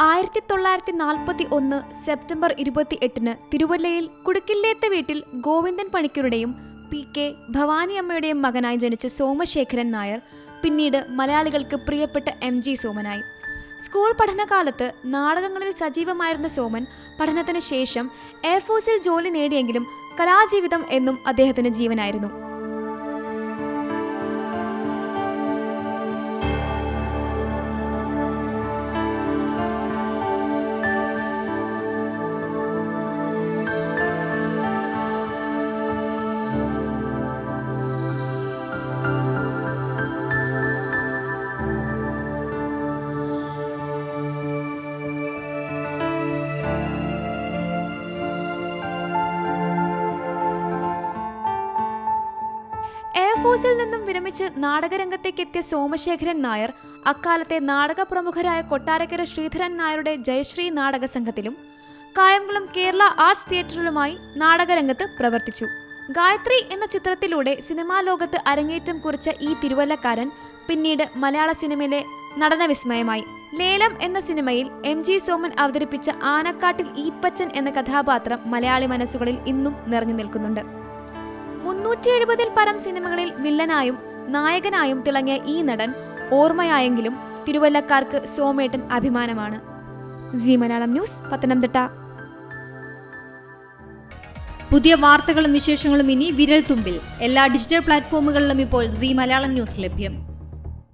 ആയിരത്തി തൊള്ളായിരത്തി നാൽപ്പത്തി ഒന്ന് സെപ്റ്റംബർ ഇരുപത്തി എട്ടിന് തിരുവല്ലയിൽ കുടുക്കില്ലേത്ത വീട്ടിൽ ഗോവിന്ദൻ പണിക്കരുടെയും പി കെ ഭവാനിയമ്മയുടെയും മകനായി ജനിച്ച സോമശേഖരൻ നായർ പിന്നീട് മലയാളികൾക്ക് പ്രിയപ്പെട്ട എം ജി സോമനായി. സ്കൂൾ പഠനകാലത്ത് നാടകങ്ങളിൽ സജീവമായിരുന്ന സോമൻ പഠനത്തിന് ശേഷം എയർഫോഴ്സിൽ ജോലി നേടിയെങ്കിലും കലാജീവിതം എന്നും അദ്ദേഹത്തിന് ജീവനായിരുന്നു. എയർഫോഴ്സിൽ നിന്നും വിരമിച്ച് നാടകരംഗത്തേക്ക് എത്തിയ സോമശേഖരൻ നായർ അക്കാലത്തെ നാടക പ്രമുഖരായ കൊട്ടാരക്കര ശ്രീധരൻ നായരുടെ ജയശ്രീ നാടക സംഘത്തിലും കായംകുളം കേരള ആർട്സ് തിയേറ്ററിലുമായി നാടകരംഗത്ത് പ്രവർത്തിച്ചു. ഗായത്രി എന്ന ചിത്രത്തിലൂടെ സിനിമാ ലോകത്ത് അരങ്ങേറ്റം കുറിച്ച ഈ തിരുവല്ലക്കാരൻ പിന്നീട് മലയാള സിനിമയിലെ നടനവിസ്മയമായി. ലേലം എന്ന സിനിമയിൽ എം ജി സോമൻ അവതരിപ്പിച്ച ആനക്കാട്ടിൽ ഈപ്പച്ചൻ എന്ന കഥാപാത്രം മലയാളി മനസ്സുകളിൽ ഇന്നും നിറഞ്ഞു നിൽക്കുന്നുണ്ട്. മുന്നൂറ്റി എഴുപതിൽ പരം സിനിമകളിൽ വില്ലനായും നായകനായും തിളങ്ങിയ ഈ നടൻ ഓർമ്മയായെങ്കിലും തിരുവല്ലക്കാർക്ക് സോമേട്ടൻ അഭിമാനമാണ്. G Malayalam news Pathanamthitta. പുതിയ വാർത്തകളും വിശേഷങ്ങളും ഇനി വിരൽ തുമ്പിൽ എല്ലാ ഡിജിറ്റൽ പ്ലാറ്റ്ഫോമുകളിലും ഇപ്പോൾ സി മലയാളം ന്യൂസ് ലഭ്യം.